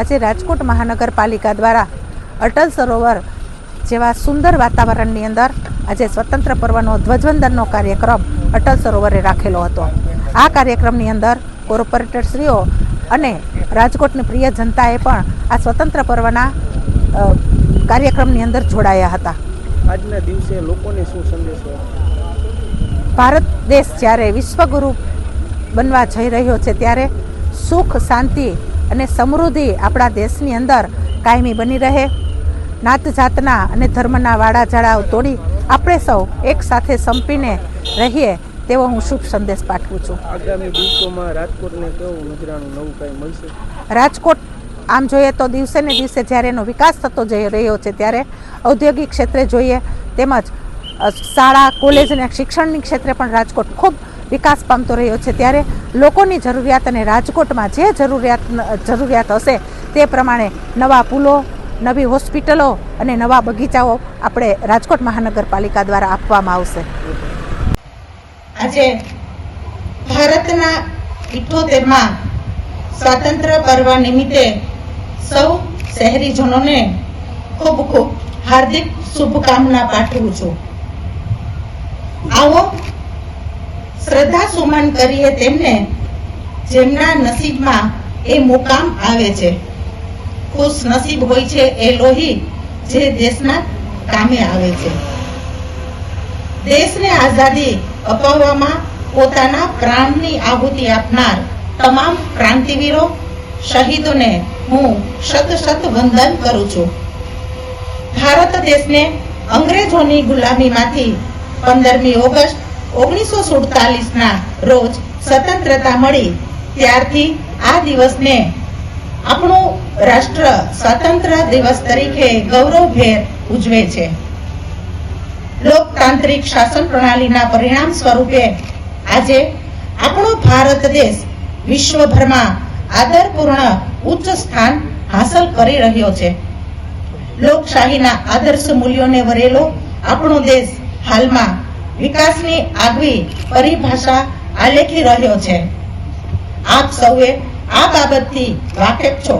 આજે રાજકોટ મહાનગરપાલિકા દ્વારા અટલ સરોવર જેવા સુંદર વાતાવરણની અંદર આજે સ્વતંત્ર પર્વનો ધ્વજવંદનનો કાર્યક્રમ અટલ સરોવરે રાખેલો હતો. આ કાર્યક્રમની અંદર કોર્પોરેટરશ્રીઓ અને રાજકોટની પ્રિય જનતાએ પણ આ સ્વતંત્ર પર્વના કાર્યક્રમની અંદર જોડાયા હતા. આજના દિવસે લોકોને શું સંદેશો? ભારત દેશ જ્યારે વિશ્વગુરુ બનવા જઈ રહ્યો છે ત્યારે સુખ શાંતિ અને સમૃદ્ધિ આપણા દેશની અંદર કાયમી બની રહે. નાત જાતના અને ધર્મના વાડા ઝાડાઓ તોડી આપણે સૌ એક સાથે સંપીને રહીએ તેવો હું શુભ સંદેશ પાઠવું છું. આગામી દિવસોમાં રાજકોટને કેવું નજરાનું નવું કાંઈ મળશે? રાજકોટ આમ જોઈએ તો દિવસે ને દિવસે જ્યારે એનો વિકાસ થતો જઈ રહ્યો છે ત્યારે ઔદ્યોગિક ક્ષેત્રે જોઈએ તેમજ શાળા કોલેજ અને શિક્ષણની ક્ષેત્રે પણ રાજકોટ ખૂબ વિકાસ પામતો રહ્યો છે. ત્યારે લોકોની જરૂરિયાત અને રાજકોટમાં જે જરૂરિયાત જરૂરિયાત હશે તે પ્રમાણે નવા પુલો, નવી હોસ્પિટલો અને નવા બગીચાઓ આપણે રાજકોટ મહાનગરપાલિકા દ્વારા આપવામાં આવશે. આજે ભારતના ઇઠોતેરમાં સ્વાતંત્ર્ય પર્વ નિમિત્તે સૌ શહેરીજનોને ખૂબ ખૂબ હાર્દિક શુભકામના પાઠવું છું. આવો શ્રદ્ધા સુમન કરીએ તેમને, જેમના નસીબમાં એ મુકામ આવે છે. ખુશ નસીબ હોય છે એ લોહી જે દેશના કામે આવે છે. દેશને આઝાદી અપાવવામાં પોતાના પ્રાણની આહુતિ આપનાર તમામ ક્રાંતિવીરો, શહીદોને હું શત શત વંદન કરું છું. ભારત દેશને અંગ્રેજોની ગુલામીમાંથી પંદરમી ઓગસ્ટ ઓગણીસો સુડતાલીસના રોજ સ્વતંત્રતા મળી. ત્યારથી આ દિવસને આપણું રાષ્ટ્ર સ્વતંત્ર દિવસ તરીકે ગૌરવભેર ઉજવે છે. લોકતાંત્રિક શાસન પ્રણાલીના પરિણામ સ્વરૂપે આજે આપણો ભારત દેશ વિશ્વભરમાં આદરપૂર્ણ ઉચ્ચ સ્થાન હાંસલ કરી રહ્યો છે. લોકશાહીના આદર્શ મૂલ્યોને વરેલો આપણો દેશ હાલમાં વિકાસની આગવી પરિભાષા આલેખી રહ્યો છે. આપ સૌએ આ બાબતથી વાકેફ છો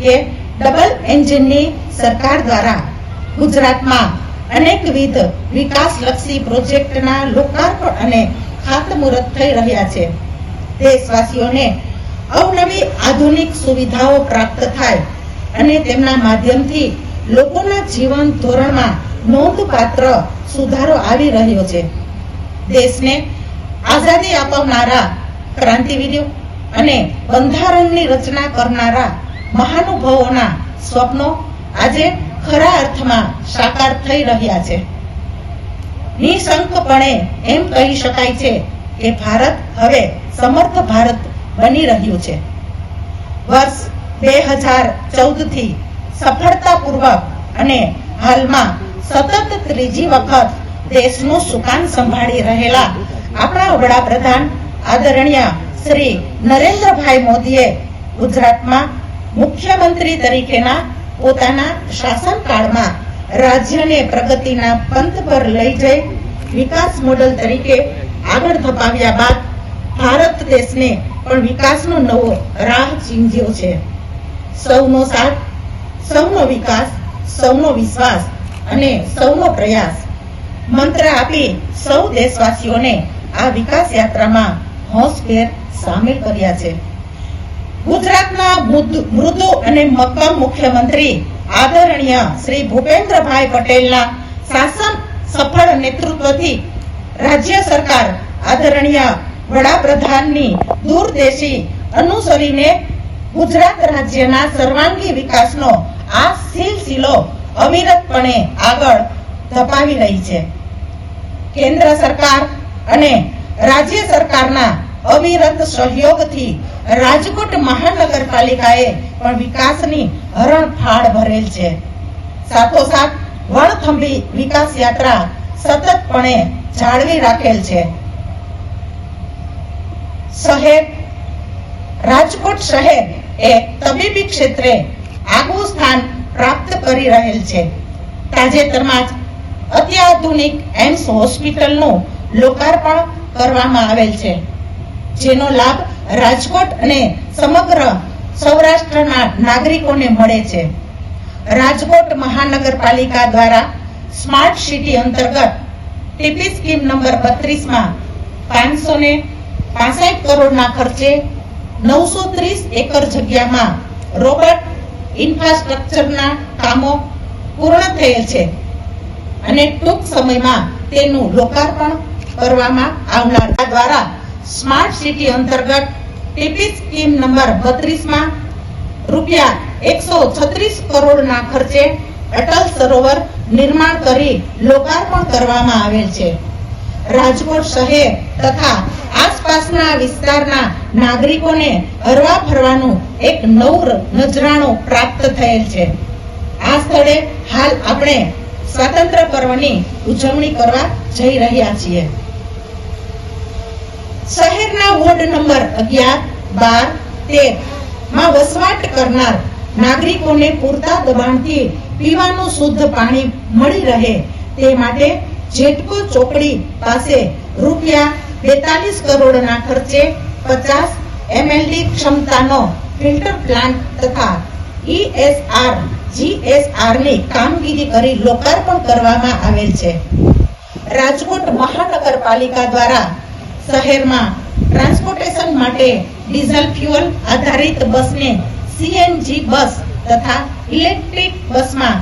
કે ડબલ એન્જિનની સરકાર દ્વારા ગુજરાતમાં અનેકવિધ વિકાસલક્ષી પ્રોજેક્ટના લોકાર્પણ અને ખાતમુહૂર્ત થઈ રહ્યા છે. દેશવાસીઓને અવનવી આધુનિક સુવિધાઓ પ્રાપ્ત થાય અને તેમના માધ્યમથી લોકોના જીવન ધોરણમાં નોંધપાત્ર સુધારો આવી રહ્યો છે. દેશને આઝાદી અપાવનારા ક્રાંતિવીરો અને બંધારણની રચના કરનારા મહાનુભાવોના સ્વપ્નો આજે ખરા અર્થમાં સાકાર થઈ રહ્યા છે. નિશંકપણે એમ કહી શકાય છે કે ભારત હવે સમર્થ ભારત બની રહ્યું છે. વર્ષ બે હજાર ચૌદથી સફળતાપૂર્વક અને હાલમાં સતત ત્રીજી વખત દેશનું સુકાન સંભાળી રહેલા આપણા વડાપ્રધાન આદરણીય શ્રી નરેન્દ્રભાઈ મોદીએ ગુજરાતમાં મુખ્યમંત્રી તરીકેના પોતાના શાસનકાળમાં રાજ્યને પ્રગતિના પંથ પર લઈ જઈ વિકાસ મોડલ તરીકે આગળ ધપાવ્યા બાદ ભારત દેશને પણ વિકાસનો નવો રાહ ચીંધ્યો છે. સૌનો સાથ, સૌનો વિકાસ, સૌનો વિશ્વાસ અને સૌનો પ્રયાસ. મંત્ર આપી સૌ દેશવાસીઓને આ વિકાસ યાત્રામાં હોંશભેર સામેલ કર્યા છે. ગુજરાતના મૃદુ- અને મક્કમ મુખ્યમંત્રી આદરણીય શ્રી ભૂપેન્દ્રભાઈ પટેલના શાસન સફળ નેતૃત્વથી રાજ્ય સરકાર આદરણીય વડાપ્રધાનની દૂરદેશી અનુસરીને ગુજરાત રાજ્યના સર્વાંગી વિકાસનો આ સિલસિલો અવિરતપણે આગળ ધપાવી રહી છે. કેન્દ્ર સરકાર અને રાજ્ય સરકારના અવિરત સહયોગથી રાજકોટ મહાનગરપાલિકાએ પણ વિકાસની હરણફાળ ભરેલ છે. સાથોસાથ વણથંભી વિકાસ યાત્રા સતતપણે જાળવી રાખેલ છે. શહેર, રાજકોટ શહેર એ તબીબી ક્ષેત્રે આગવું સ્થાન પ્રાપ્ત કરી રહેલ છે. તાજેતરમાં જ અત્યાધુનિક એમ્સ હોસ્પિટલનું લોકાર્પણ કરવામાં આવેલ છે. જેનો લાભ રાજકોટ અને સમગ્ર સૌરાષ્ટ્રના નાગરિકોને મળે છે. રાજકોટ મહાનગરપાલિકા દ્વારા સ્માર્ટ સિટી અંતર્ગત ટીપી સ્કીમ નંબર બત્રીસમાં પાંચસો ને પાસઠ કરોડના ખર્ચે નવસો ત્રીસ એકર જગ્યામાં રોબોટ ઇન્ફ્રાસ્ટ્રક્ચરના કામો પૂર્ણ થયેલ છે. અને ટૂંક સમયમાં તેનું લોકાર્પણ કરવામાં આવનાર. દ્વારા સ્માર્ટ સિટી અંતર્ગત ટીપી સ્કીમ નંબર બત્રીસમાં રૂપિયા એકસો છત્રીસ કરોડના ખર્ચે અટલ સરોવર નિર્માણ કરી લોકાર્પણ કરવામાં આવેલ છે. રાજકોટ શહેર તથા આસપાસના વિસ્તારના નાગરિકોને હરવા ફરવાનું એક નવું નજરાણું પ્રાપ્ત થયેલ છે. આ સ્થળે હાલ આપણે સ્વાતંત્ર પર્વની ઉજવણી કરવા જઈ રહ્યા છીએ. શહેરના વોર્ડ નંબર અગિયાર, બાર, તેરમાં વસવાટ કરનાર નાગરિકોને પૂરતા દબાણથી પીવાનું શુદ્ધ પાણી મળી રહે તે માટે જેટકો ચોકડી પાસે રૂપિયા બેતાલીસ કરોડના ખર્ચે પચાસ એમએલડી ક્ષમતાનો ફિલ્ટર પ્લાન્ટ તથા ઈએસઆર જીએસઆરની કામગીરી કરી લોકાર્પણ કરવામાં આવેલ છે. રાજકોટ મહાનગરપાલિકા દ્વારા શહેરમાં ટ્રાન્સપોર્ટેશન માટે ડીઝલ ફ્યુઅલ આધારિત બસને સીએનજી બસ તથા ઇલેક્ટ્રિક બસમાં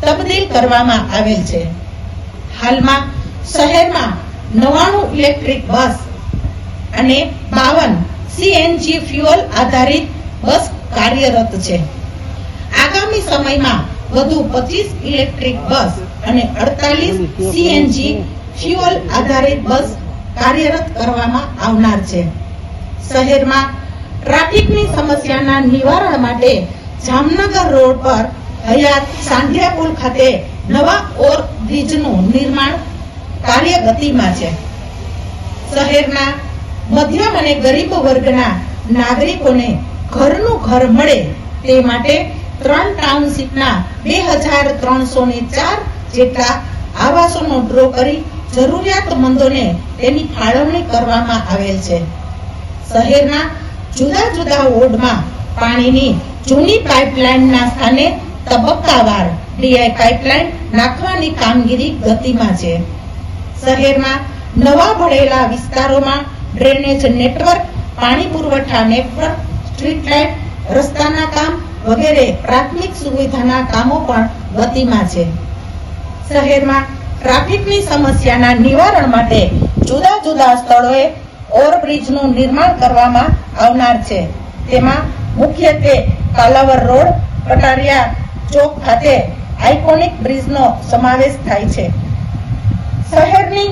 તબદીલ કરવામાં આવેલ છે. હાલમાં શહેરમાં નવાણું ઇલેક્ટ્રિક બસ અને બાવન સીએનજી ફ્યુઅલ આધારિત બસ કાર્યરત છે. આગામી સમયમાં વધુ પચીસ ઇલેક્ટ્રિક બસ અને અડતાલીસ સીએનજી ફ્યુઅલ આધારિત બસ કાર્યરત કરવામાં આવનાર છે. શહેરમાં ટ્રાફિકની સમસ્યાના નિવારણ માટે જામનગર રોડ પર હયાત સાંધિયા પુલ ખાતે નવા ઓવર બ્રિજનું નિર્માણ કાર્ય ગતિમાં છે. શહેરના મધ્યમ અને ગરીબ વર્ગના નાગરિકોને ઘરનું ઘર મળે તે માટે ત્રણ ટાઉનશીપના બે હજાર ત્રણસો ને ચાર જેટલા આવાસોનો ડ્રો કરી જરૂરિયાતમંદોને તેની ફાળવણી કરવામાં આવેલ છે. શહેરના જુદા જુદા વોર્ડમાં પાણીની જૂની પાઇપલાઇનના સ્થાને તબક્કાવાર ડીઆઈ પાઇપલાઇન નાખવાની કામગીરી ગતિમાં છે. શહેરમાં નવા ભળેલા વિસ્તારોમાં ડ્રેનેજ નેટવર્ક, પાણી પુરવઠા નેટવર્ક, સ્ટ્રીટ લાઇટ, રસ્તાના કામ વગેરે પ્રાથમિક સુવિધાના કામો પણ ગતિમાં છે. શહેરમાં ટ્રાફિકની સમસ્યાના નિવારણ માટે જુદા જુદા સ્થળોએ ઓવરબ્રિજનું નિર્માણ કરવામાં આવનાર છે. તેમાં મુખ્યત્વે કાલાવર રોડ, કટારિયા ચોક ખાતે આઇકોનિક બ્રિજનો સમાવેશ થાય છે. શહેરની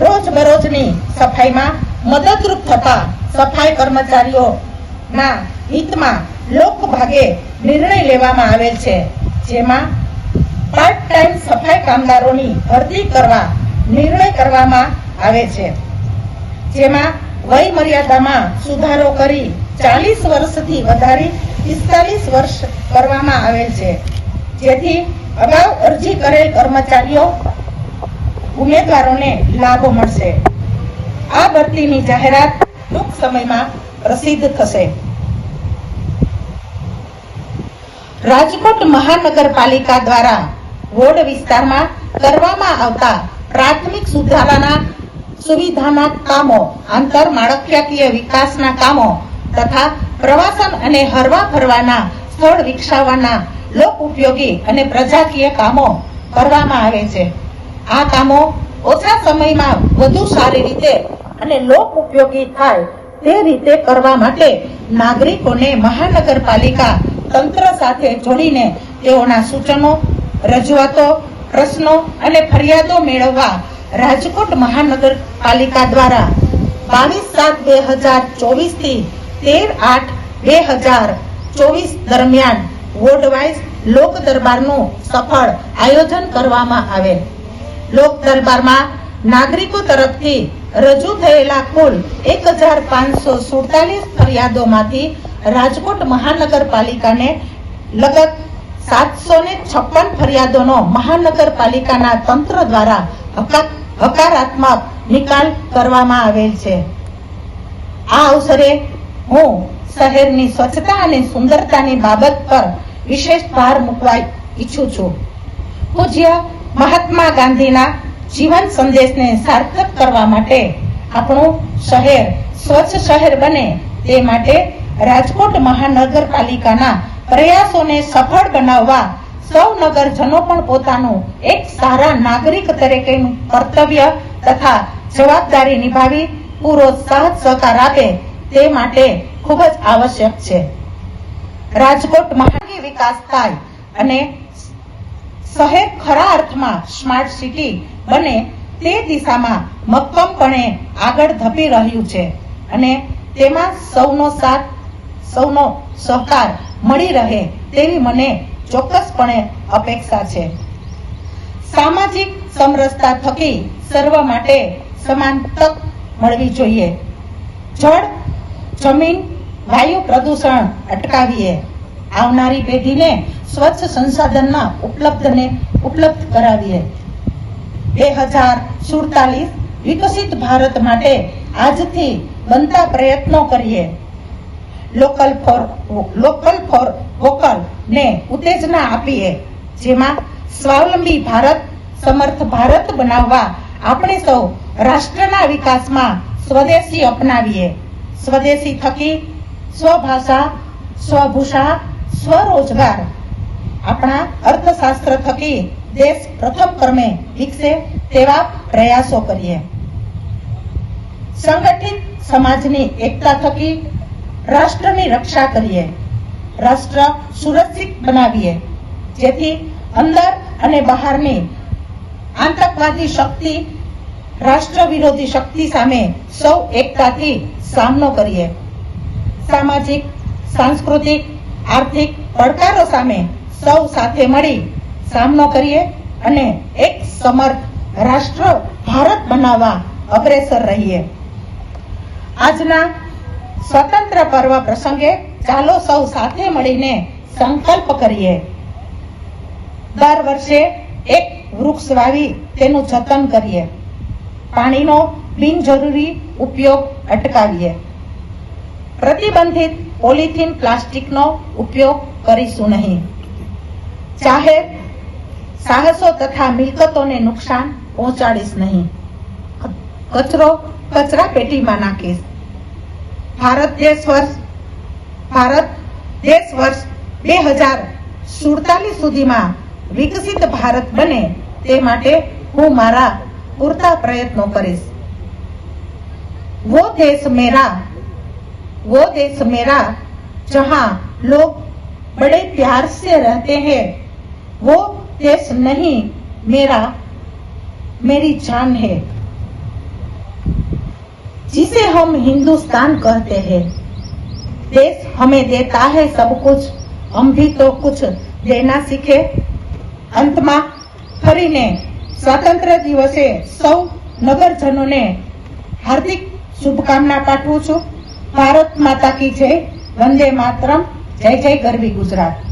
રોજબરોજની સફાઈમાં મદદરૂપ થતા સફાઈ કર્મચારીઓના હિતમાં લોકભાગે નિર્ણય લેવામાં આવેલ છે. જેમાં પાર્ટ ટાઈમ સફાઈ કામદારોની ભરતી કરવા નિર્ણય કરવામાં આવે છે. જેમાં વય મર્યાદામાં સુધારો કરી ચાલીસ વર્ષથી વધારી પિસ્તાલીસ વર્ષ કરવામાં આવેલ છે. જેથી અગાઉ અરજી કરેલ કર્મચારીઓ ઉમેદવારોને લાભ મળશે. આ ભરતીની જાહેરાત ટૂંક સમયમાં પ્રસિદ્ધ થશે. રાજકોટ મહાનગરપાલિકા દ્વારા વોર્ડ વિસ્તારમાં કરવામાં આવતા પ્રાથમિક સુધારાના સુવિધાના કામો, આંતર માળખાકીય વિકાસના કામો તથા પ્રવાસન અને હરવા ફરવાના સ્થળ વિકસાવવાના લોક ઉપયોગી અને પ્રજાકીય કામો કરવામાં આવે છે. આ કામો ઓછા સમયમાં વધુ સારી રીતે અને લોક ઉપયોગી થાય તે રીતે કરવા માટે નાગરિકોને મહાનગરપાલિકા તંત્ર સાથે જોડીને તેઓના સૂચનો, રજૂઆતો, પ્રશ્નો અને ફરિયાદો મેળવવા રાજકોટ મહાનગરપાલિકા દ્વારા બાવીસ સાત બે હજાર ચોવીસથી તેર આઠ બે હજાર ચોવીસ દરમિયાન વોર્ડ વાઇઝ લોક દરબારનું સફળ આયોજન કરવામાં આવેલ લોક દરબારમાં નાગરિકો તરફથી રજૂ થયેલા કુલ એક હજાર પાંચસો સુડતાલીસ ફરિયાદોમાંથી રાજકોટ મહાનગરપાલિકાને લગત સાતસો ને છપ્પન ફરિયાદોનો મહાનગરપાલિકાના તંત્ર દ્વારા હકા- હકારાત્મક નિકાલ કરવામાં આવેલ છે. આ અવસરે હું શહેરની સ્વચ્છતા અને સુંદરતાની બાબત પર વિશેષ ભાર મૂકવા ઈચ્છું છું. પૂજ્ય મહાત્મા ગાંધીના જીવન સંદેશને સાર્થક કરવા માટે આપણું શહેર, સ્વચ્છ શહેર બને તે માટે રાજકોટ મહાનગરપાલિકાના પ્રયાસોને સફળ બનાવવા સૌ નગરજનો પણ પોતાનું એક સારા નાગરિક તરીકેનું કર્તવ્ય તથા જવાબદારી નિભાવી પૂરો સાથ સહકાર આપે તે માટે ખૂબ જ આવશ્યક છે. રાજકોટ મહાનગરી વિકાસ થાય અને શહેર ખરા અર્થમાં સ્માર્ટ સિટી બને તે દિશામાં મક્કમપણે આગળ ધપી રહ્યું છે અને તેમાં સૌનો સાથ, સૌનો સહકાર મળી રહે તેવી મને ચોક્કસપણે અપેક્ષા છે. સામાજિક સમરસતા થકી સર્વ માટે સમાન તક મળવી જોઈએ. જળ, જમીન, વાયુ પ્રદૂષણ અટકાવીએ. આવનારી પેઢીને સ્વચ્છ સંસાધનમાં ઉપલબ્ધને ઉપલબ્ધ કરાવીએ. બે હજાર સુડતાલીસ વિકસિત ભારત માટે આજથી બનતા પ્રયત્નો કરીએ. Local for local for vocal ને ઉત્તેજના આપીએ. જેમાં સ્વાવલંબી ભારત, સમર્થ ભારત બનાવવા આપણે સૌ રાષ્ટ્રના વિકાસમાં સ્વદેશી અપનાવીએ. સ્વદેશી થકી સ્વભાષા, સ્વભૂષા સ્વરોજગાર. આપણા અર્થશાસ્ત્ર થકી દેશ પ્રથમ ક્રમે વિકસે તેવા પ્રયાસો કરીએ. સંગઠિત સમાજની એકતા થકી રાષ્ટ્રની રક્ષા કરીએ. રાષ્ટ્ર સુરક્ષિત બનાવીએ. જેથી અંદર અને બહારની આતંકવાદી શક્તિ, રાષ્ટ્ર વિરોધી શક્તિ સામે સૌ એકતાથી સામનો કરીએ. સામાજિક, સાંસ્કૃતિક આર્થિક પડકારો સામે સૌ સાથે મળી સામનો કરીએ અને એક સમર્થ રાષ્ટ્ર ભારત બનાવવા અગ્રેસર રહીએ. આજના સ્વતંત્ર પર્વ પ્રસંગે ચાલો સૌ સાથે મળીને સંકલ્પ કરીએ. દર વર્ષે એક વૃક્ષ વાવી તેનું જતન કરીએ. પાણીનો બિનજરૂરી ઉપયોગ અટકાવીએ. પ્રતિબંધિત પોલિથીન પ્લાસ્ટિકનો ઉપયોગ કરીશું નહીં. ચાહે સાહસો તથા મિલકતોને નુકસાન પહોંચાડીશ નહીં. કચરો કચરા પેટીમાં નાખીશ. ભારત દેશ વર્ષ, ભારત દેશ વર્ષ બે હજાર સુડતાલીસ સુધીમાં વિકસિત ભારત બને તે માટે હું મારા પૂરતા પ્રયત્નો કરીશ. વો દેશ મેરા वो देश मेरा जहाँ लोग बड़े प्यार से रहते हैं वो देश नहीं मेरा मेरी जान है जिसे हम हिंदुस्तान कहते हैं देश हमें देता है सब कुछ हम भी तो कुछ देना सीखे અંતમાં ફરીને સ્વાતંત્ર્ય દિવસે સૌ નગરજનોને હાર્દિક શુભકામના પાઠવું છું ભારત માતા કી છે વંદે માતરમ. જય જય ગરવી ગુજરાત.